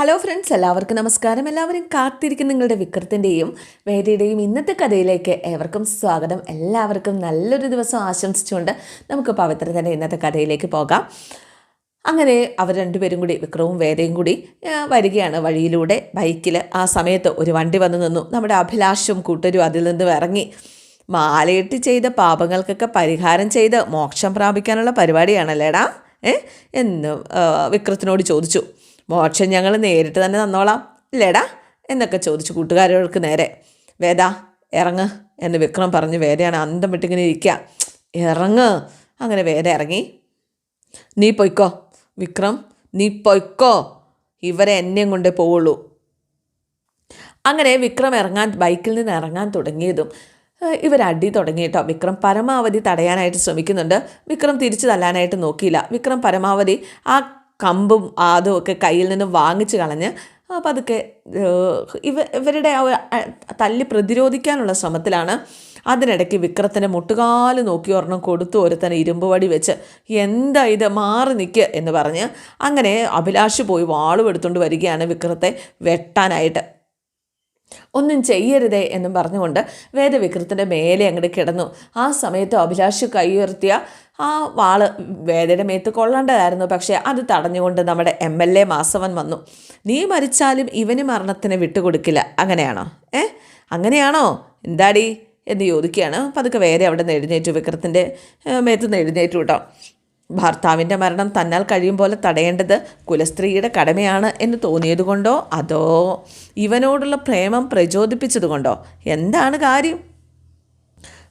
Hello friends എല്ലാവർക്കും നമസ്കാരം. എല്ലാവരും കാത്തിരിക്കുന്ന നിങ്ങളുടെ വിക്രത്തിന്റെയും വേദിയുടെയും ഇന്നത്തെ കഥയിലേക്ക് ഏവർക്കും സ്വാഗതം. എല്ലാവർക്കും നല്ലൊരു ദിവസം ആശംസിച്ചുകൊണ്ട് നമുക്ക് പവിത്രത്തിന്റെ ഇന്നത്തെ കഥയിലേക്ക് പോകാം. അങ്ങനെ അവർ രണ്ടുപേരും കൂടി വിക്രവും വേദയും കൂടി വരികയാണ് വഴിയിലൂടെ. ബൈക്കിൽ ആ സമയത്ത് ഒരു വണ്ടി വന്നു നിന്നു. നമ്മുടെ അഭിലാഷും കൂട്ടരും അതിൽ നിന്ന് ഇറങ്ങി. മാലയിട്ട് ചെയ്ത പാപങ്ങൾക്കൊക്കെ പരിഹാരം ചെയ്ത് മോക്ഷം പ്രാപിക്കാനുള്ള പരിപാടിയാണല്ലേടാ? ഏ? എന്ന് വിക്രത്തിനോട് ചോദിച്ചു. മോക്ഷം ഞങ്ങൾ നേരിട്ട് തന്നെ തന്നോളാം. ഇല്ലേടാ? എന്നൊക്കെ ചോദിച്ചു കൂട്ടുകാരോർക്ക് നേരെ. വേദ ഇറങ്ങ് എന്ന് വിക്രം പറഞ്ഞു വേദയാണ് അന്തം വിട്ടിങ്ങനെ ഇരിക്കുക ഇറങ്ങ്. അങ്ങനെ വേദ ഇറങ്ങി. നീ പൊയ്ക്കോ. വിക്രം നീ പൊയ്ക്കോ. ഇവരെ എന്നെയും കൊണ്ടേ പോവുള്ളൂ. അങ്ങനെ വിക്രം ഇറങ്ങാൻ ബൈക്കിൽ നിന്ന് ഇറങ്ങാൻ തുടങ്ങിയതും ഇവർ ഇവരടി തുടങ്ങി കേട്ടോ വിക്രം പരമാവധി തടയാനായിട്ട് ശ്രമിക്കുന്നുണ്ട്. വിക്രം തിരിച്ചു തല്ലാനായിട്ട് നോക്കിയില്ല. വിക്രം പരമാവധി ആ കമ്പും ആദും ഒക്കെ കയ്യിൽ നിന്ന് വാങ്ങിച്ചു കളഞ്ഞ് അപ്പം അതൊക്കെ ഇവ ഇവരുടെ തല്ലി പ്രതിരോധിക്കാനുള്ള ശ്രമത്തിലാണ് അതിനിടയ്ക്ക് വിക്രത്തിന്റെ മുട്ടുകാൽ നോക്കി ഒരെണ്ണം കൊടുത്തു ഒരുത്തനെ ഇരുമ്പ് വടി വെച്ച് എന്താ ഇത്? മാറി നിൽക്കുക എന്ന് പറഞ്ഞ് അങ്ങനെ അഭിലാഷ് പോയി വാളും എടുത്തുകൊണ്ട് വരികയാണ് വിക്രത്തെ വെട്ടാനായിട്ട്. ഒന്നും ചെയ്യരുതേ എന്നും പറഞ്ഞുകൊണ്ട് വേദവിക്രത്തിന്റെ മേലെ അങ്ങോട്ട് കിടന്നു. ആ സമയത്ത് അഭിലാഷ് കൈയുയർത്തിയ ആ വാൾ വേദയുടെ മേത്ത് കൊള്ളേണ്ടതായിരുന്നു. പക്ഷേ അത് തടഞ്ഞുകൊണ്ട് നമ്മുടെ എം എൽ എ മാസവൻ വന്നു. നീ മരിച്ചാലും ഇവന് മരണത്തിന് വിട്ടുകൊടുക്കില്ല. അങ്ങനെയാണോ? ഏ? അങ്ങനെയാണോ? എന്താടി? എന്ന് ചോദിക്കുകയാണ്. പതുക്കെ വേറെ അവിടെ നിന്ന് എഴുന്നേറ്റു. വിക്രത്തിന്റെ മേത്ത് നിന്ന് എഴുന്നേറ്റു കേട്ടോ. ഭർത്താവിന്റെ മരണം തന്നാൽ കഴിയും പോലെ തടയേണ്ടത് കുലസ്ത്രീയുടെ കടമയാണ് എന്ന് തോന്നിയതുകൊണ്ടോ അതോ ഇവനോടുള്ള പ്രേമം പ്രചോദിപ്പിച്ചതുകൊണ്ടോ എന്താണ് കാര്യം?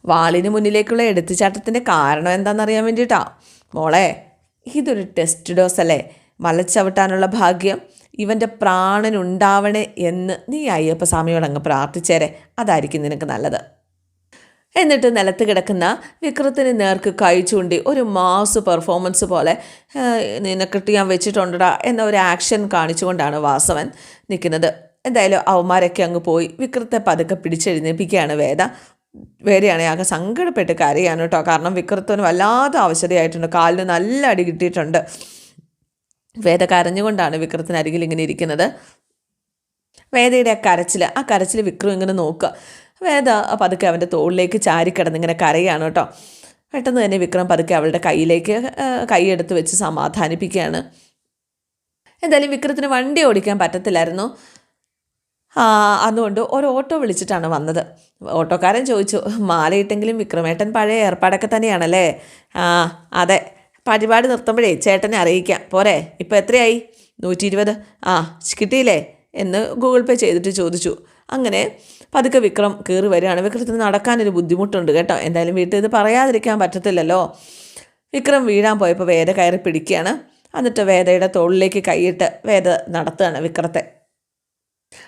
വാളിന് മുന്നിലേക്കുള്ള എടുത്തുചാട്ടത്തിന്റെ കാരണം എന്താണെന്നറിയാൻ വേണ്ടിയിട്ടാ. മോളെ ഇതൊരു ടെസ്റ്റ് ഡോസ് അല്ലേ? മലച്ചവിട്ടാനുള്ള ഭാഗ്യം ഇവന്റെ പ്രാണനുണ്ടാവണേ എന്ന് നീ അയ്യപ്പസ്വാമിയോടങ്ങ് പ്രാർത്ഥിച്ചേരെ. അതായിരിക്കും നിനക്ക് നല്ലത്. എന്നിട്ട് നിലത്ത് കിടക്കുന്ന വിക്രത്തിന് നേർക്ക് കൈ ചൂണ്ടി ഒരു മാസ് പെർഫോമൻസ് പോലെ "ആ, നിനക്കിട്ട് ഞാൻ വെച്ചിട്ടുണ്ടടാ എന്ന ഒരു ആക്ഷൻ കാണിച്ചുകൊണ്ടാണ് വാസവൻ നിൽക്കുന്നത്. എന്തായാലും അവന്മാരൊക്കെ അങ്ങ് പോയി. വിക്രത്തെ പതുക്കെ പിടിച്ചെഴുന്നേൽപ്പിക്കുകയാണ് വേദ. വേദയാണ് ഞങ്ങൾക്ക് സങ്കടപ്പെട്ട് കരയാണ് കേട്ടോ. കാരണം വിക്രത്തിന് വല്ലാതെ അവശതയായിട്ടുണ്ട്. കാലിന് നല്ല അടി കിട്ടിയിട്ടുണ്ട്. വേദ കരഞ്ഞുകൊണ്ടാണ് വിക്രത്തിന് അരികിൽ ഇങ്ങനെ ഇരിക്കുന്നത്. വേദയുടെ ആ കരച്ചിൽ ആ കരച്ചിൽ വിക്രം ഇങ്ങനെ നോക്കുക. വേദ പതുക്കെ അവന്റെ തോളിലേക്ക് ചാരിക്കിടന്ന് ഇങ്ങനെ കരയാണ് കേട്ടോ. പെട്ടെന്ന് തന്നെ വിക്രം പതുക്കെ അവളുടെ കയ്യിലേക്ക് കൈയെടുത്ത് വെച്ച് സമാധാനിപ്പിക്കുകയാണ്. എന്തായാലും വിക്രത്തിന് വണ്ടി ഓടിക്കാൻ പറ്റത്തില്ലായിരുന്നു. അതുകൊണ്ട് ഒരു ഓട്ടോ വിളിച്ചിട്ടാണ് വന്നത്. ഓട്ടോക്കാരൻ ചോദിച്ചു മാലയിട്ടെങ്കിലും വിക്രമേട്ടൻ പഴയ ഏർപ്പാടൊക്കെ തന്നെയാണല്ലേ? ആ അതെ. പരിപാടി നിർത്തുമ്പോഴേ ചേട്ടനെ അറിയിക്കാം. പോരെ ഇപ്പോൾ എത്രയായി? നൂറ്റി ഇരുപത് ആ കിട്ടിയില്ലേ? എന്ന് ഗൂഗിൾ പേ ചെയ്തിട്ട് ചോദിച്ചു. അങ്ങനെ പതുക്കെ വിക്രം കയറി വരികയാണ്. വിക്രത്തിന് നടക്കാനൊരു ബുദ്ധിമുട്ടുണ്ട് കേട്ടോ. എന്തായാലും വീട്ടിൽ ഇത് പറയാതിരിക്കാൻ പറ്റത്തില്ലല്ലോ. വിക്രം വീഴാൻ പോയപ്പോൾ വേദ കയറി പിടിക്കുകയാണ്. എന്നിട്ട് വേദയുടെ തോളിലേക്ക് കൈയിട്ട് വേദ നടത്തുകയാണ് വിക്രത്തെ.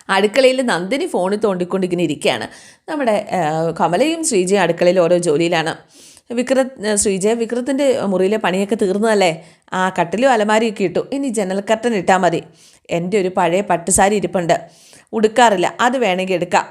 അടുക്കളയിൽ നന്ദിനി ഫോണിൽ തോണ്ടിക്കൊണ്ടിങ്ങനെ ഇരിക്കുകയാണ്. നമ്മുടെ കമലയും ശ്രീജയും അടുക്കളയിൽ ഓരോ ജോലിയിലാണ്. വിക്രത് ശ്രീജയ വിക്രത്തിന്റെ മുറിയിലെ പണിയൊക്കെ തീർന്നതല്ലേ? ആ കട്ടിലും അലമാരിയൊക്കെ ഇട്ടു. ഇനി ജനൽ കർട്ടൻ ഇട്ടാൽ മതി. എന്റെ ഒരു പഴയ പട്ടുസാരി ഇരിപ്പുണ്ട്. ഉടുക്കാറില്ല. അത് വേണമെങ്കിൽ എടുക്കാം.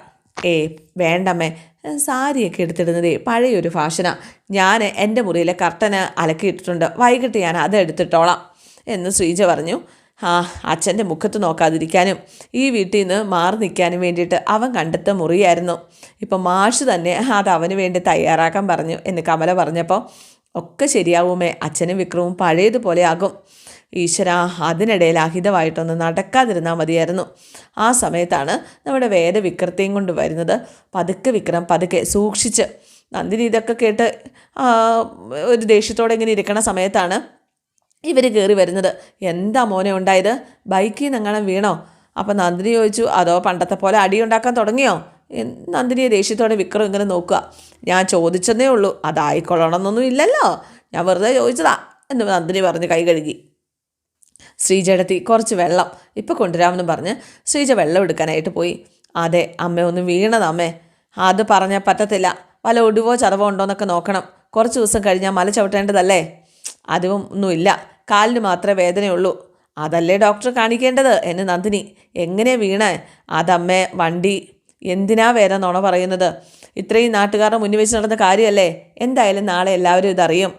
ഏ വേണ്ടമ്മേ. സാരിയൊക്കെ എടുത്തിടുന്നതേ പഴയൊരു ഫാഷനാണ് ഞാൻ എന്റെ മുറിയിലെ കർട്ടന് അലക്കിയിട്ടിട്ടുണ്ട്. വൈകിട്ട് ഞാൻ അത് എടുത്തിട്ടോളാം എന്ന് ശ്രീജ പറഞ്ഞു. ആ അച്ഛന്റെ മുഖത്ത് നോക്കാതിരിക്കാനും ഈ വീട്ടിൽ നിന്ന് മാറി നിൽക്കാനും വേണ്ടിയിട്ട് അവൻ കണ്ടെത്ത മുറിയായിരുന്നു. ഇപ്പം മാഷ് തന്നെ അത് അവന് വേണ്ടി തയ്യാറാക്കാൻ പറഞ്ഞു എന്ന് കമല പറഞ്ഞപ്പോൾ ഒക്കെ ശരിയാവുമേ. അച്ഛനും വിക്രവും പഴയതുപോലെ ആകും. ഈശ്വര അതിനിടയിൽ അഹിതമായിട്ടൊന്ന് നടക്കാതിരുന്നാൽ മതിയായിരുന്നു. ആ സമയത്താണ് നമ്മുടെ വേദവിക്രത്തെയും കൊണ്ട് വരുന്നത്. പതുക്കെ വിക്രം പതുക്കെ സൂക്ഷിച്ച് നന്ദിനി ഇതൊക്കെ കേട്ട് ഒരു ദേഷ്യത്തോടെ ഇങ്ങനെ ഇരിക്കണ സമയത്താണ് ഇവർ കയറി വരുന്നത്. എന്താ മോനെ ഉണ്ടായത്? ബൈക്കിൽ നിന്ന് അങ്ങനെ വീണോ? അപ്പം നന്ദിനി ചോദിച്ചു അതോ പണ്ടത്തെ പോലെ അടി ഉണ്ടാക്കാൻ തുടങ്ങിയോ? നന്ദിനിയെ ദേഷ്യത്തോടെ വിക്രം ഇങ്ങനെ നോക്കുക. ഞാൻ ചോദിച്ചതേ ഉള്ളൂ. അതായിക്കൊള്ളണമെന്നൊന്നും ഇല്ലല്ലോ. ഞാൻ വെറുതെ ചോദിച്ചതാ എന്ന് നന്ദിനി പറഞ്ഞ് കൈ കഴുകി. ശ്രീജയെടുത്തി കുറച്ച് വെള്ളം ഇപ്പം കൊണ്ടുവരാമെന്ന് പറഞ്ഞ് ശ്രീജ വെള്ളം എടുക്കാനായിട്ട് പോയി. അതെ അമ്മ ഒന്ന് വീണതമ്മേ അത് പറഞ്ഞാൽ പറ്റത്തില്ല. വല്ല ഒടിവോ ചതവോ ഉണ്ടോ എന്നൊക്കെ നോക്കണം. കുറച്ച് ദിവസം കഴിഞ്ഞാൽ മല ചവിട്ടേണ്ടതല്ലേ? അതും ഒന്നുമില്ല കാലിന് മാത്രമേ വേദനയുള്ളൂ. അതല്ലേ ഡോക്ടർ കാണിക്കേണ്ടത്? എന്ന് നന്ദിനി എങ്ങനെ വീണേ? അതമ്മേ വണ്ടി. എന്തിനാ വേദന നുണ പറയുന്നത്? ഇത്രയും നാട്ടുകാരുടെ മുന്നിൽ വെച്ച് നടന്ന കാര്യമല്ലേ? എന്തായാലും നാളെ എല്ലാവരും ഇതറിയും.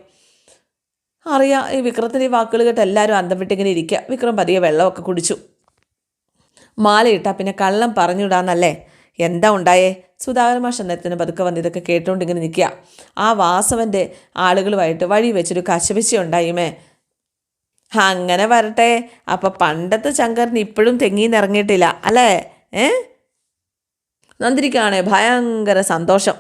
അറിയാം ഈ വിക്രത്തിന്റെ ഈ വാക്കുകൾ കേട്ട് എല്ലാവരും അന്തം വിട്ടിങ്ങനെ ഇരിക്കുക. വിക്രം പതിയെ വെള്ളമൊക്കെ കുടിച്ചു. മാലയിട്ടാ പിന്നെ കള്ളം പറഞ്ഞുവിടാന്നല്ലേ? എന്താ ഉണ്ടായേ? സുധാകരൻ മാഷ് പതുക്കെ വന്ന് ഇതൊക്കെ കേട്ടുകൊണ്ട് ഇങ്ങനെ നിൽക്കുക. ആ വാസവന്റെ ആളുകളുമായിട്ട് വഴി വെച്ചൊരു കശപിശ ഉണ്ടായുമേ. അങ്ങനെ വരട്ടെ. അപ്പം പണ്ടത്തെ ശങ്കറിന് ഇപ്പോഴും തെങ്ങിന്ന് ഇറങ്ങിയിട്ടില്ല അല്ലേ? ഏ? നന്ദിരിക്കാണേ ഭയങ്കര സന്തോഷം.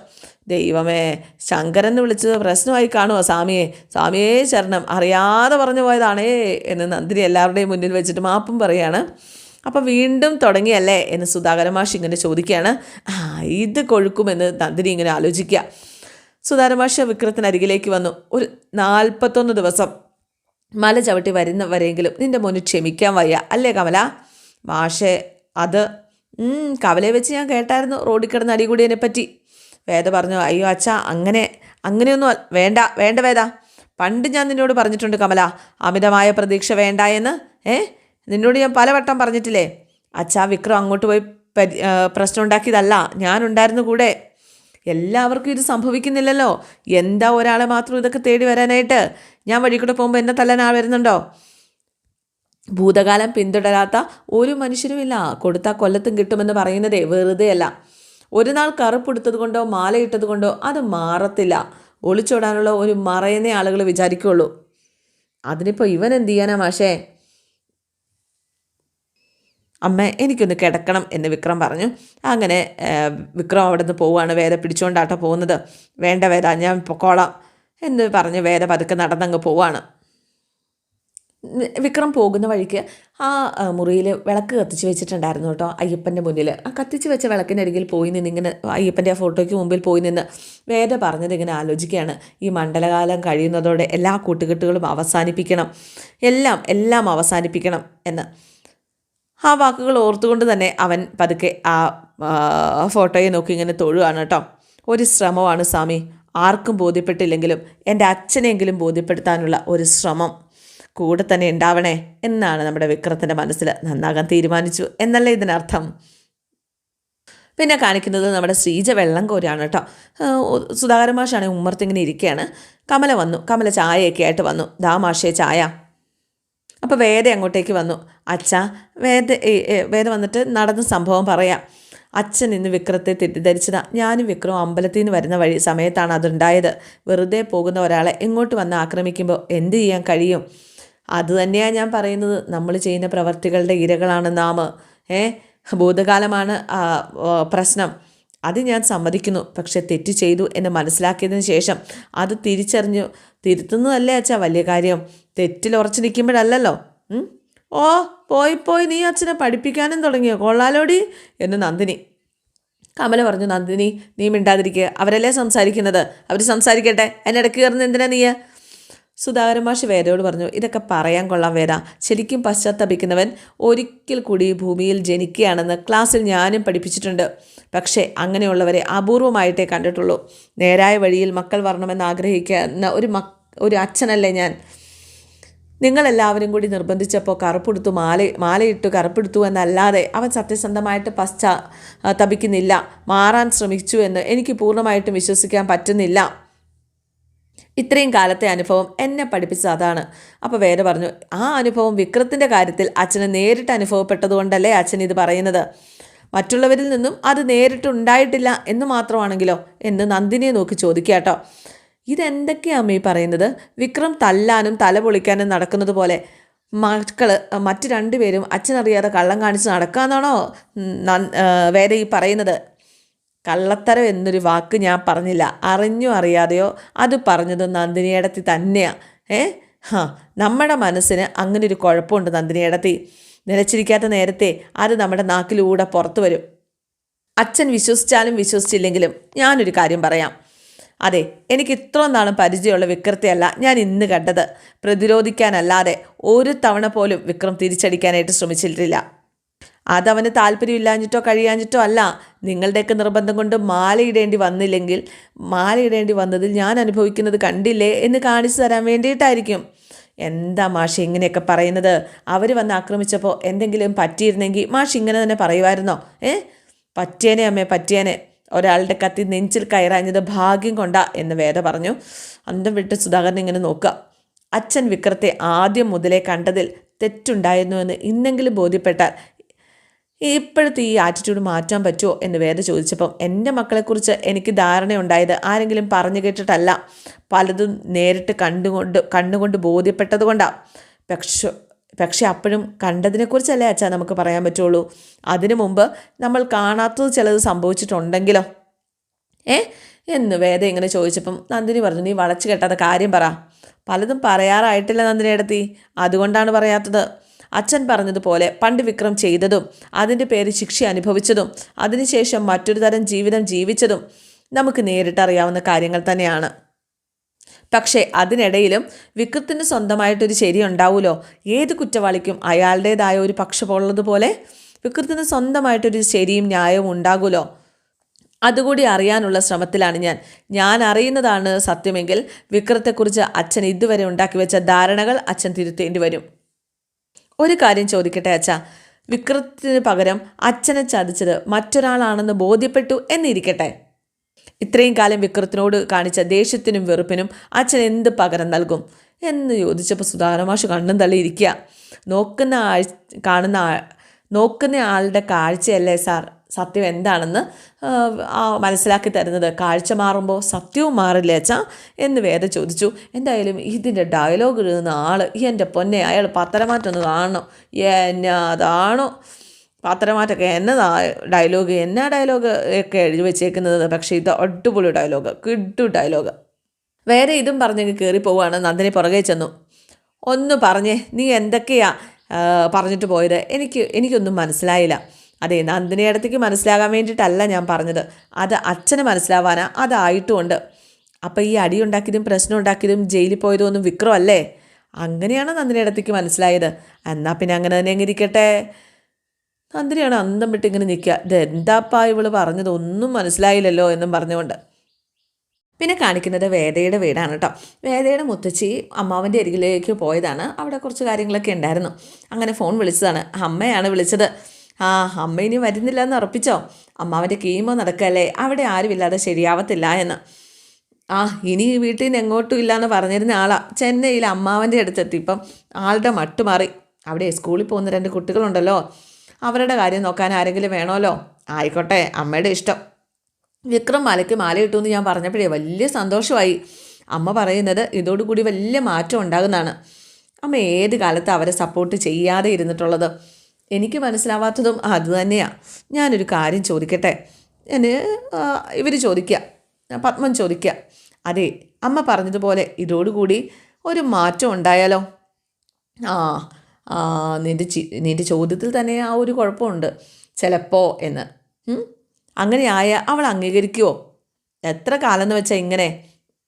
ദൈവമേ ശങ്കരൻ എന്ന് വിളിച്ചത് പ്രശ്നമായി കാണുമോ സ്വാമിയെ. സ്വാമിയേ ശരണം. അറിയാതെ പറഞ്ഞു പോയതാണേ എന്ന് നന്ദിനി എല്ലാവരുടെയും മുന്നിൽ വെച്ചിട്ട് മാപ്പും പറയാണ്. അപ്പോൾ വീണ്ടും തുടങ്ങിയല്ലേ എന്ന് സുധാകര മാഷ് ഇങ്ങനെ ചോദിക്കുകയാണ്. ഇത് കൊഴുക്കുമെന്ന് നന്ദിനി ഇങ്ങനെ ആലോചിക്കുക. സുധാകര മാഷ് വിക്രത്തിനരികിലേക്ക് വന്നു. ഒരു നാൽപ്പത്തൊന്ന് ദിവസം മല ചവിട്ടി വരുന്നവരെങ്കിലും നിന്റെ മുന്നിൽ ക്ഷമിക്കാൻ വയ്യ. അല്ലേ കമല? മാഷെ അത് കവലയെ വെച്ച് ഞാൻ കേട്ടായിരുന്നു റോഡിൽ കിടന്ന് അടികൂടിയതിനെ പറ്റി വേദ പറഞ്ഞു അയ്യോ അച്ഛ അങ്ങനെ അങ്ങനെയൊന്നും വേണ്ട വേണ്ട വേദ. പണ്ട് ഞാൻ നിന്നോട് പറഞ്ഞിട്ടുണ്ട് കമല അമിതമായ പ്രതീക്ഷ വേണ്ട എന്ന്. ഏ? നിന്നോട് ഞാൻ പലവട്ടം പറഞ്ഞിട്ടില്ലേ? അച്ഛാ വിക്രം അങ്ങോട്ട് പോയി പരി പ്രശ്നം ഉണ്ടാക്കിയതല്ല ഞാനുണ്ടായിരുന്നു കൂടെ. എല്ലാവർക്കും ഇത് സംഭവിക്കുന്നില്ലല്ലോ. എന്താ ഒരാളെ മാത്രം ഇതൊക്കെ തേടി വരാനായിട്ട്? ഞാൻ വഴി കൂടെ പോകുമ്പോൾ എന്നെ തല്ലാൻ ആൾ വരുന്നുണ്ടോ? ഭൂതകാലം പിന്തുടരാത്ത ഒരു മനുഷ്യരുമില്ല കൊടുത്താൽ കൊല്ലത്തും കിട്ടുമെന്ന് പറയുന്നതേ വെറുതെയല്ല. ഒരു നാൾ കറുപ്പെടുത്തത് കൊണ്ടോ മാലയിട്ടത് കൊണ്ടോ അത് മാറത്തില്ല. ഒളിച്ചോടാനുള്ള ഒരു മറയുന്ന ആളുകൾ വിചാരിക്കുള്ളൂ. അതിനിപ്പോൾ ഇവൻ എന്ത് ചെയ്യാനാ മാഷേ? അമ്മ എനിക്കൊന്ന് കിടക്കണം എന്ന് വിക്രം പറഞ്ഞു. അങ്ങനെ വിക്രം അവിടെ നിന്ന് പോവുകയാണ് വേദ പിടിച്ചുകൊണ്ടാട്ടോ പോകുന്നത്. വേണ്ട വേദ ഞാൻ പൊക്കോളാം എന്ന് പറഞ്ഞ് വേദ പതുക്കെ നടന്നങ്ങ് പോവാണ്. വിക്രം പോകുന്ന വഴിക്ക് ആ മുറിയിൽ വിളക്ക് കത്തിച്ച് വെച്ചിട്ടുണ്ടായിരുന്നു കേട്ടോ അയ്യപ്പന്റെ മുന്നിൽ ആ കത്തിച്ച് വെച്ച വിളക്കിനരികിൽ പോയി നിന്ന് ഇങ്ങനെ അയ്യപ്പന്റെ ആ ഫോട്ടോയ്ക്ക് മുമ്പിൽ പോയി നിന്ന് വേദ പറഞ്ഞത് ഇങ്ങനെ ആലോചിക്കുകയാണ്. ഈ മണ്ഡലകാലം കഴിയുന്നതോടെ എല്ലാ കൂട്ടുകെട്ടുകളും അവസാനിപ്പിക്കണം. എല്ലാം എല്ലാം അവസാനിപ്പിക്കണം എന്ന്. ആ വാക്കുകൾ ഓർത്തുകൊണ്ട് തന്നെ അവൻ പതുക്കെ ആ ഫോട്ടോയെ നോക്കി ഇങ്ങനെ തൊഴുകയാണ് കേട്ടോ. ഒരു ശ്രമമാണ് സ്വാമി. ആർക്കും ബോധ്യപ്പെട്ടില്ലെങ്കിലും എന്റെ അച്ഛനെങ്കിലും ബോധ്യപ്പെടുത്താനുള്ള ഒരു ശ്രമം. കൂടെ തന്നെ ഉണ്ടാവണേ എന്നാണ് നമ്മുടെ വിക്രത്തിന്റെ മനസ്സിൽ നന്നാകാൻ തീരുമാനിച്ചു എന്നല്ലേ ഇതിനർത്ഥം? പിന്നെ കാണിക്കുന്നത് നമ്മുടെ ശ്രീജ വെള്ളം കോരാണ് കേട്ടോ സുധാകര മാഷാണെങ്കിൽ ഉമ്മർത്തിങ്ങനെ ഇരിക്കുകയാണ് കമല വന്നു. കമല ചായയൊക്കെ ആയിട്ട് വന്നു. ദാ മാഷേ ചായ. അപ്പോൾ വേദ അങ്ങോട്ടേക്ക് വന്നു. അച്ഛ വേദ വേദ വന്നിട്ട് നടന്ന സംഭവം പറയാം. അച്ഛൻ ഇന്ന് വിക്രത്തെ തെറ്റിദ്ധരിച്ചതാ. ഞാനും വിക്രം അമ്പലത്തിൽ നിന്ന് വരുന്ന വഴി സമയത്താണ് അതുണ്ടായത്. വെറുതെ പോകുന്ന ഒരാളെ എങ്ങോട്ട് വന്ന് ആക്രമിക്കുമ്പോൾ എന്ത് ചെയ്യാൻ കഴിയും? അതുതന്നെയാണ് ഞാൻ പറയുന്നത്. നമ്മൾ ചെയ്യുന്ന പ്രവർത്തികളുടെ ഇരകളാണ് നാം. ഏ ഭൂതകാലമാണ് പ്രശ്നം. അത് ഞാൻ സമ്മതിക്കുന്നു. പക്ഷെ തെറ്റ് ചെയ്തു എന്ന് മനസ്സിലാക്കിയതിന് ശേഷം അത് തിരിച്ചറിഞ്ഞു. തിരുത്തുന്നതല്ലേ അച്ഛാ വലിയ കാര്യം. തെറ്റിൽ ഉറച്ചു നിൽക്കുമ്പോഴല്ലല്ലോ. ഓ പോയി പോയി നീ അച്ഛനെ പഠിപ്പിക്കാനും തുടങ്ങിയോ? കൊള്ളാലോടി എന്ന് നന്ദിനി. കമല പറഞ്ഞു നന്ദിനി നീ മിണ്ടാതിരിക്കുക. അവരല്ലേ സംസാരിക്കുന്നത്? അവർ സംസാരിക്കട്ടെ? അതിനിടയ്ക്ക് കയറുന്ന എന്തിനാ നീ സുധാകരൻ മാഷ് പറഞ്ഞു ഇതൊക്കെ പറയാൻ കൊള്ളാം വേദ. ശരിക്കും പശ്ചാത്തപിക്കുന്നവൻ ഒരിക്കൽ കൂടി ഭൂമിയിൽ ജനിക്കുകയാണെന്ന് ക്ലാസ്സിൽ ഞാനും പഠിപ്പിച്ചിട്ടുണ്ട്. പക്ഷേ അങ്ങനെയുള്ളവരെ അപൂർവമായിട്ടേ കണ്ടിട്ടുള്ളൂ. നേരായ വഴിയിൽ മക്കൾ വരണമെന്ന് ആഗ്രഹിക്കുന്ന ഒരു മക് ഒരു അച്ഛനല്ലേ ഞാൻ. നിങ്ങളെല്ലാവരും കൂടി നിർബന്ധിച്ചപ്പോൾ കറുപ്പെടുത്തു മാല മാലയിട്ടു കറുപ്പെടുത്തു എന്നല്ലാതെ അവൻ സത്യസന്ധമായിട്ട് പശ്ചാത്തപിക്കുന്നില്ല മാറാൻ ശ്രമിച്ചു എന്ന് എനിക്ക് പൂർണമായിട്ടും വിശ്വസിക്കാൻ പറ്റുന്നില്ല. ഇത്രയും കാലത്തെ അനുഭവം എന്നെ പഠിപ്പിച്ച അതാണ്. അപ്പോൾ വേറെ പറഞ്ഞു ആ അനുഭവം വിക്രത്തിന്റെ കാര്യത്തിൽ അച്ഛന് നേരിട്ട് അനുഭവപ്പെട്ടതുകൊണ്ടല്ലേ അച്ഛൻ ഇത് പറയുന്നത്? മറ്റുള്ളവരിൽ നിന്നും അത് നേരിട്ടുണ്ടായിട്ടില്ല എന്ന് മാത്രമാണെങ്കിലോ? എന്ന് നന്ദിനിയെ നോക്കി ചോദിക്കുക കേട്ടോ. ഇതെന്തൊക്കെയാണ് അമ്മ ഈ പറയുന്നത്? വിക്രം തല്ലാനും തല പൊളിക്കാനും നടക്കുന്നത് പോലെ മക്കൾ മറ്റു രണ്ടുപേരും അച്ഛനറിയാതെ കള്ളം കാണിച്ച് നടക്കാന്നാണോ വേറെ ഈ പറയുന്നത്? കള്ളത്തരം എന്നൊരു വാക്ക് ഞാൻ പറഞ്ഞില്ല. അറിഞ്ഞോ അറിയാതെയോ അത് പറഞ്ഞത് നന്ദിനിയടത്തി തന്നെയാണ് ഏ? ഹാ നമ്മുടെ മനസ്സിന് അങ്ങനെ ഒരു കുഴപ്പമുണ്ട് നന്ദിനിയടത്തി. നിലച്ചിരിക്കാത്ത നേരത്തെ അത് നമ്മുടെ നാക്കിലൂടെ പുറത്തു വരും. അച്ഛൻ വിശ്വസിച്ചാലും വിശ്വസിച്ചില്ലെങ്കിലും ഞാനൊരു കാര്യം പറയാം. അതെ എനിക്ക് ഇത്ര നാളും പരിചയമുള്ള വിക്രത്തെയല്ല ഞാൻ ഇന്ന് കണ്ടത്. പ്രതിരോധിക്കാനല്ലാതെ ഒരു തവണ പോലും വിക്രം തിരിച്ചടിക്കാനായിട്ട് ശ്രമിച്ചിട്ടില്ല. അതവന് താല്പര്യമില്ലാഞ്ഞിട്ടോ കഴിയാഞ്ഞിട്ടോ അല്ല. നിങ്ങളുടെയൊക്കെ നിർബന്ധം കൊണ്ട് മാലയിടേണ്ടി വന്നില്ലെങ്കിൽ മാലയിടേണ്ടി വന്നതിൽ ഞാൻ അനുഭവിക്കുന്നത് കണ്ടില്ലേ എന്ന് കാണിച്ചു തരാൻ വേണ്ടിയിട്ടായിരിക്കും. എന്താ മാഷി ഇങ്ങനെയൊക്കെ പറയുന്നത്? അവർ വന്ന് ആക്രമിച്ചപ്പോൾ എന്തെങ്കിലും പറ്റിയിരുന്നെങ്കിൽ മാഷി ഇങ്ങനെ തന്നെ പറയുമായിരുന്നോ? ഏ? പറ്റിയേനെ അമ്മേ പറ്റിയേനെ. ഒരാളുടെ കത്തി നെഞ്ചിൽ കയറാഞ്ഞത് ഭാഗ്യം കൊണ്ടാ എന്ന് വേദ പറഞ്ഞു. അന്തം വിട്ട് സുധാകരൻ ഇങ്ങനെ നോക്കുക. അച്ഛൻ വിക്രത്തെ ആദ്യം മുതലേ കണ്ടതിൽ തെറ്റുണ്ടായിരുന്നുവെന്ന് ഇന്നെങ്കിലും ബോധ്യപ്പെട്ടാൽ ഇപ്പോഴത്തെ ഈ ആറ്റിറ്റ്യൂഡ് മാറ്റാൻ പറ്റുമോ എന്ന് വേദ ചോദിച്ചപ്പം എന്റെ മക്കളെക്കുറിച്ച് എനിക്ക് ധാരണയുണ്ടായത് ആരെങ്കിലും പറഞ്ഞു കേട്ടിട്ടല്ല. പലതും നേരിട്ട് കണ്ടുകൊണ്ട് കണ്ണുകൊണ്ട് ബോധ്യപ്പെട്ടത് കൊണ്ടാണ് പക്ഷെ പക്ഷെ അപ്പോഴും കണ്ടതിനെക്കുറിച്ചല്ലേ അച്ഛാ നമുക്ക് പറയാൻ പറ്റുള്ളൂ. അതിനു മുമ്പ് നമ്മൾ കാണാത്തത് ചിലത് സംഭവിച്ചിട്ടുണ്ടെങ്കിലോ? ഏ? എന്ന് വേദ ഇങ്ങനെ ചോദിച്ചപ്പം നന്ദിനി പറഞ്ഞു നീ വളച്ചു കെട്ടാത്ത കാര്യം പറ. പലതും പറയാറായിട്ടില്ല നന്ദിനി എടുത്തി അതുകൊണ്ടാണ് പറയാത്തത്. അച്ഛൻ പറഞ്ഞതുപോലെ പണ്ട് വിക്രം ചെയ്തതും അതിന്റെ പേര് ശിക്ഷ അനുഭവിച്ചതും അതിനുശേഷം മറ്റൊരു തരം ജീവിതം ജീവിച്ചതും നമുക്ക് നേരിട്ടറിയാവുന്ന കാര്യങ്ങൾ തന്നെയാണ്. പക്ഷേ അതിനിടയിലും വിക്രത്തിന് സ്വന്തമായിട്ടൊരു ശരി ഉണ്ടാവുമല്ലോ? ഏത് കുറ്റവാളിക്കും അയാളുടേതായ ഒരു പക്ഷമുള്ളതുപോലെ വിക്രത്തിന് സ്വന്തമായിട്ടൊരു ശരിയും ന്യായവും ഉണ്ടാകുമല്ലോ? അതുകൂടി അറിയാനുള്ള ശ്രമത്തിലാണ് ഞാൻ. ഞാൻ അറിയുന്നതാണ് സത്യമെങ്കിൽ വിക്രത്തെക്കുറിച്ച് അച്ഛൻ ഇതുവരെ ഉണ്ടാക്കി വെച്ച ധാരണകൾ അച്ഛൻ തിരുത്തേണ്ടി വരും. ഒരു കാര്യം ചോദിക്കട്ടെ അച്ഛ? വിക്രത്തിന് പകരം അച്ഛനെ ചതിച്ചത് മറ്റൊരാളാണെന്ന് ബോധ്യപ്പെട്ടു എന്നിരിക്കട്ടെ. ഇത്രയും കാലം വിക്രത്തിനോട് കാണിച്ച ദേഷ്യത്തിനും വെറുപ്പിനും അച്ഛൻ എന്ത് പകരം നൽകും? എന്ന് ചോദിച്ചപ്പോൾ സുധാരമാഷ് കണ്ണും തള്ളിയിരിക്കുക നോക്കുന്ന ആഴ്ച കാണുന്ന നോക്കുന്ന ആളുടെ കാഴ്ചയല്ലേ സാർ? സത്യം എന്താണെന്ന് മനസ്സിലാക്കി തരുന്നത് കാഴ്ച മാറുമ്പോൾ സത്യവും മാറില്ല അച്ഛാ എന്ന് വേദ ചോദിച്ചു. എന്തായാലും ഇതിന്റെ ഡയലോഗ് എഴുതുന്ന ആൾ എന്റെ പൊന്നെ അയാൾ പത്തരമാറ്റൊന്ന് കാണണം. എന്നതാണോ പാത്രമാറ്റൊക്കെ എന്നതാ ഡയലോഗ് എന്നാ ഡയലോഗ് ഒക്കെ എഴുതി വെച്ചേക്കുന്നത്? പക്ഷേ ഇത് അടിപൊളി ഡയലോഗ് കിട്ടു ഡയലോഗ് വേറെ ഇതും പറഞ്ഞെങ്കിൽ കയറി നന്ദിനി പുറകെ ചെന്നു. ഒന്ന് പറഞ്ഞേ നീ എന്തൊക്കെയാ പറഞ്ഞിട്ട് പോയത്? എനിക്ക് എനിക്കൊന്നും മനസ്സിലായില്ല. അതെ നന്ദിനി ഇടത്തേക്ക് മനസ്സിലാകാൻ വേണ്ടിയിട്ടല്ല ഞാൻ പറഞ്ഞത്. അത് അച്ഛന് മനസ്സിലാവാനാ അതായിട്ടുമുണ്ട് അപ്പോൾ ഈ അടി ഉണ്ടാക്കിയതും പ്രശ്നം ഉണ്ടാക്കിയതും ജയിലിൽ പോയതും ഒന്നും വിക്രം അല്ലേ? അങ്ങനെയാണ് നന്ദിനി ഇടത്തേക്ക് മനസ്സിലായത്. എന്നാൽ പിന്നെ അങ്ങനെ തന്നെ ഇരിക്കട്ടെ. നന്ദിനിയാണ് അന്തം വിട്ട് ഇങ്ങനെ നിൽക്കുക. ഇതെന്താപ്പാ ഇവൾ പറഞ്ഞത്? ഒന്നും മനസ്സിലായില്ലല്ലോ എന്നും പറഞ്ഞുകൊണ്ട്. പിന്നെ കാണിക്കുന്നത് വേദയുടെ വീടാണ് കേട്ടോ. വേദയുടെ മുത്തച്ഛി അമ്മാവന്റെ അരികിലേക്ക് പോയതാണ്. അവിടെ കുറച്ച് കാര്യങ്ങളൊക്കെ ഉണ്ടായിരുന്നു. അങ്ങനെ ഫോൺ വിളിച്ചതാണ്. അമ്മയാണ് വിളിച്ചത്. ആ അമ്മ ഇനി വരുന്നില്ല എന്ന് ഉറപ്പിച്ചോ? അമ്മാവന്റെ കീമോ നടക്കല്ലേ? അവിടെ ആരുമില്ലാതെ ശരിയാവത്തില്ല എന്ന്. ആ ഇനി ഈ വീട്ടിൽ നിന്ന് എങ്ങോട്ടും ഇല്ല എന്ന് പറഞ്ഞിരുന്ന ആളാ. ചെന്നൈയിൽ അമ്മാവന്റെ അടുത്തെത്തി. ഇപ്പം ആളുടെ മട്ട് മാറി. അവിടെ സ്കൂളിൽ പോകുന്ന രണ്ട് കുട്ടികളുണ്ടല്ലോ. അവരുടെ കാര്യം നോക്കാൻ ആരെങ്കിലും വേണമല്ലോ? ആയിക്കോട്ടെ അമ്മയുടെ ഇഷ്ടം. വിക്രം മലയ്ക്ക് മാല കിട്ടുമെന്ന് ഞാൻ പറഞ്ഞപ്പോഴേ വലിയ സന്തോഷമായി. അമ്മ പറയുന്നത് ഇതോടുകൂടി വലിയ മാറ്റം ഉണ്ടാകുന്നതാണ്. അമ്മ ഏത് കാലത്ത് അവരെ സപ്പോർട്ട് ചെയ്യാതെ ഇരുന്നിട്ടുള്ളത്? എനിക്ക് മനസ്സിലാവാത്തതും അത് തന്നെയാണ് ഞാനൊരു കാര്യം ചോദിക്കട്ടെ? എന്നെ ഇവർ ചോദിക്കുക പത്മൻ ചോദിക്കുക അതെ അമ്മ പറഞ്ഞതുപോലെ ഇതോടുകൂടി ഒരു മാറ്റം ഉണ്ടായാലോ? ആ നിന്റെ ചി നിന്റെ ചോദ്യത്തിൽ തന്നെ ആ ഒരു കുഴപ്പമുണ്ട്. ചിലപ്പോൾ എന്ന്. അങ്ങനെ അവൾ അംഗീകരിക്കുമോ എത്ര കാലം എന്ന് വെച്ചാൽ ഇങ്ങനെ?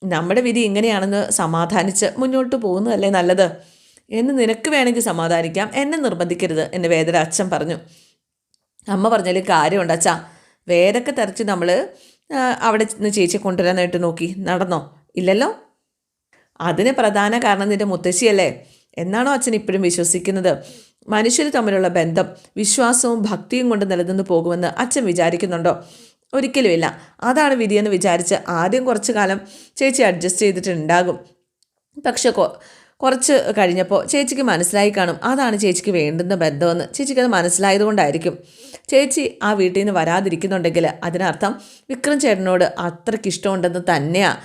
നമ്മുടെ വിധി ഇങ്ങനെയാണെന്ന് സമാധാനിച്ച് മുന്നോട്ട് പോകുന്നതല്ലേ നല്ലത്? എന്ന് നിനക്ക് വേണമെങ്കിൽ സമാധാനിക്കാം എന്നെ നിർബന്ധിക്കരുത് എന്ന് വേദന അച്ഛൻ പറഞ്ഞു. അമ്മ പറഞ്ഞാൽ കാര്യമുണ്ട് അച്ഛാ. വേദൊക്കെ തെറിച്ച് നമ്മൾ അവിടെ നിന്ന് ചേച്ചി കൊണ്ടുവരാനായിട്ട് നോക്കി. നടന്നോ? ഇല്ലല്ലോ? അതിന് പ്രധാന കാരണം നിന്റെ മുത്തശ്ശിയല്ലേ? എന്നാണോ അച്ഛൻ ഇപ്പോഴും വിശ്വസിക്കുന്നത്? മനുഷ്യർ തമ്മിലുള്ള ബന്ധം വിശ്വാസവും ഭക്തിയും കൊണ്ട് നിലനിന്ന് പോകുമെന്ന് അച്ഛൻ വിചാരിക്കുന്നുണ്ടോ? ഒരിക്കലുമില്ല അതാണ് വിധിയെന്ന് വിചാരിച്ച് ആദ്യം കുറച്ചു കാലം ചേച്ചി അഡ്ജസ്റ്റ് ചെയ്തിട്ടുണ്ടാകും. പക്ഷെ കുറച്ച് കഴിഞ്ഞപ്പോൾ ചേച്ചിക്ക് മനസ്സിലായി കാണും അതാണ് ചേച്ചിക്ക് വേണ്ടുന്ന ബന്ധമെന്ന്. ചേച്ചിക്ക് അത് മനസ്സിലായതുകൊണ്ടായിരിക്കും. ചേച്ചി ആ വീട്ടിൽ നിന്ന് വരാതിരിക്കുന്നുണ്ടെങ്കിൽ അതിനർത്ഥം വിക്രം ചേട്ടനോട് അത്രയ്ക്ക് ഇഷ്ടമുണ്ടെന്ന് തന്നെയാണ്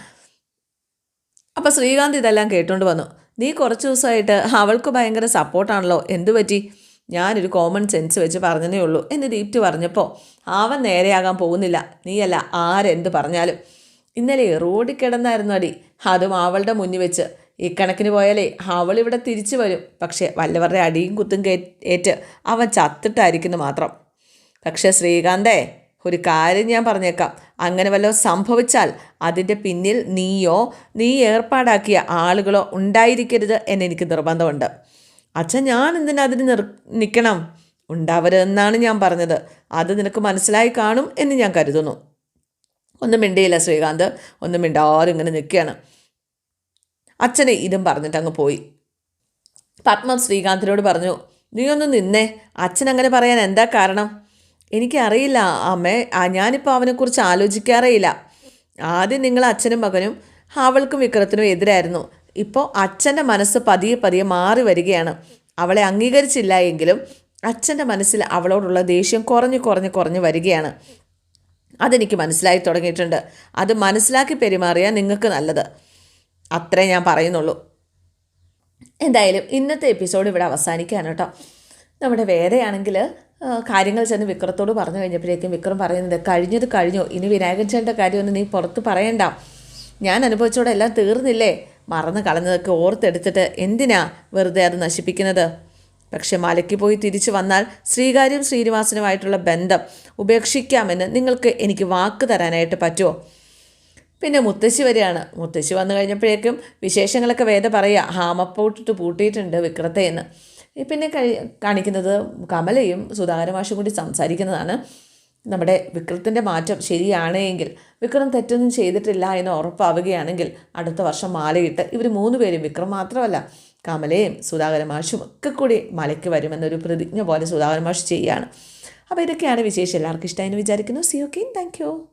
അപ്പോൾ ശ്രീകാന്ത് ഇതെല്ലാം കേട്ടുകൊണ്ട് വന്നു. നീ കുറച്ച് ദിവസമായിട്ട് അവൾക്ക് ഭയങ്കര സപ്പോർട്ടാണല്ലോ എന്തു പറ്റി? ഞാനൊരു കോമൺ സെൻസ് വെച്ച് പറഞ്ഞതേ ഉള്ളൂ എന്ന് ദീപ്തി പറഞ്ഞപ്പോൾ അവൻ നേരെയാകാൻ പോകുന്നില്ല നീയല്ല ആരെന്ത് പറഞ്ഞാലും. ഇന്നലെ റോഡിൽ കിടന്നായിരുന്നു അടി അതും അവളുടെ മുന്നിൽ വെച്ച്. ഇക്കണക്കിന് പോയാലേ അവൾ ഇവിടെ തിരിച്ചു വരും. പക്ഷേ വല്ലവരുടെ അടിയും കുത്തും ഏറ്റ് അവൻ ചത്തിട്ടായിരിക്കുന്നു മാത്രം. പക്ഷേ ശ്രീകാന്തേ ഒരു കാര്യം ഞാൻ പറഞ്ഞേക്കാം. അങ്ങനെ വല്ലതും സംഭവിച്ചാൽ അതിന്റെ പിന്നിൽ നീയോ നീ ഏർപ്പാടാക്കിയ ആളുകളോ ഉണ്ടായിരിക്കരുത് എന്നെനിക്ക് നിർബന്ധമുണ്ട്. അച്ഛൻ ഞാൻ എന്തിനാ അതിന് നിർ നിൽക്കണം? ഉണ്ടാവരുതെന്നാണ് ഞാൻ പറഞ്ഞത്. അത് നിനക്ക് മനസ്സിലായി കാണും എന്ന് ഞാൻ കരുതുന്നു. ഒന്നും മിണ്ടിയില്ല ശ്രീകാന്ത്. ഒന്നും മിണ്ടാതെ ഇങ്ങനെ നിൽക്കുകയാണ്. അച്ഛനെ ഇതും പറഞ്ഞിട്ട് അങ്ങ് പോയി. പത്മം ശ്രീകാന്തിനോട് പറഞ്ഞു നീ ഒന്ന് നിന്നേ അച്ഛൻ അങ്ങനെ പറയാൻ എന്താ കാരണം? എനിക്കറിയില്ല അമ്മേ ഞാനിപ്പോൾ അവനെക്കുറിച്ച് ആലോചിക്കാറേയില്ല ആദ്യം നിങ്ങൾ അച്ഛനും മകനും അവൾക്കും വിക്രത്തിനും എതിരായിരുന്നു. ഇപ്പോൾ അച്ഛന്റെ മനസ്സ് പതിയെ പതിയെ മാറി വരികയാണ്. അവളെ അംഗീകരിച്ചില്ല എങ്കിലും അച്ഛന്റെ മനസ്സിൽ അവളോടുള്ള ദേഷ്യം കുറഞ്ഞു കുറഞ്ഞു കുറഞ്ഞു വരികയാണ്. അതെനിക്ക് മനസ്സിലായി തുടങ്ങിയിട്ടുണ്ട്. അത് മനസ്സിലാക്കി പെരുമാറിയാൽ നിങ്ങൾക്ക് നല്ലത്. അത്രേ ഞാൻ പറയുന്നുള്ളൂ. എന്തായാലും ഇന്നത്തെ എപ്പിസോഡ് ഇവിടെ അവസാനിക്കുകയാണ് കേട്ടോ. നമ്മുടെ വേദയാണെങ്കിൽ കാര്യങ്ങൾ ചെന്ന് വിക്രത്തോട് പറഞ്ഞു കഴിഞ്ഞപ്പോഴേക്കും വിക്രം പറയുന്നത് കഴിഞ്ഞത് കഴിഞ്ഞു. ഇനി വിനായകൻ ചേട്ടന്റെ കാര്യമൊന്നും നീ പുറത്ത് പറയണ്ട. ഞാൻ അനുഭവിച്ചോടെ എല്ലാം തീർന്നില്ലേ? മറന്ന് കളഞ്ഞതൊക്കെ ഓർത്തെടുത്തിട്ട് എന്തിനാ വെറുതെ അത് നശിപ്പിക്കുന്നത്? പക്ഷെ മലയ്ക്ക് പോയി തിരിച്ചു വന്നാൽ ശ്രീകാര്യം ശ്രീനിവാസനുമായിട്ടുള്ള ബന്ധം ഉപേക്ഷിക്കാമെന്ന് നിങ്ങൾക്ക് എനിക്ക് വാക്ക് തരാനായിട്ട് പറ്റുമോ? പിന്നെ മുത്തശ്ശി വരികയാണ് മുത്തശ്ശി വന്നു കഴിഞ്ഞപ്പോഴേക്കും വിശേഷങ്ങളൊക്കെ വേദ പറയുക ഹാമപ്പോട്ടിട്ട് പൂട്ടിയിട്ടുണ്ട് വിക്രത്തെ എന്ന്. പിന്നെ കഴി കാണിക്കുന്നത് കമലയും സുധാകരമാഷും കൂടി സംസാരിക്കുന്നതാണ്. നമ്മുടെ വിക്രത്തിന്റെ മാറ്റം ശരിയാണെങ്കിൽ വിക്രം തെറ്റൊന്നും ചെയ്തിട്ടില്ല എന്ന് ഉറപ്പാവുകയാണെങ്കിൽ അടുത്ത വർഷം മാലയിട്ട് ഇവർ മൂന്ന് പേരും വിക്രം മാത്രമല്ല കമലയും സുധാകരമാഷും ഒക്കെ കൂടി മലയ്ക്ക് വരുമെന്നൊരു പ്രതിജ്ഞ പോലെ സുധാകരമാഷ് ചെയ്യുകയാണ് അപ്പോൾ ഇതൊക്കെയാണ് വിശേഷം. എല്ലാവർക്കും ഇഷ്ടമായി എന്ന് വിചാരിക്കുന്നു സി ഓക്കെ താങ്ക് യു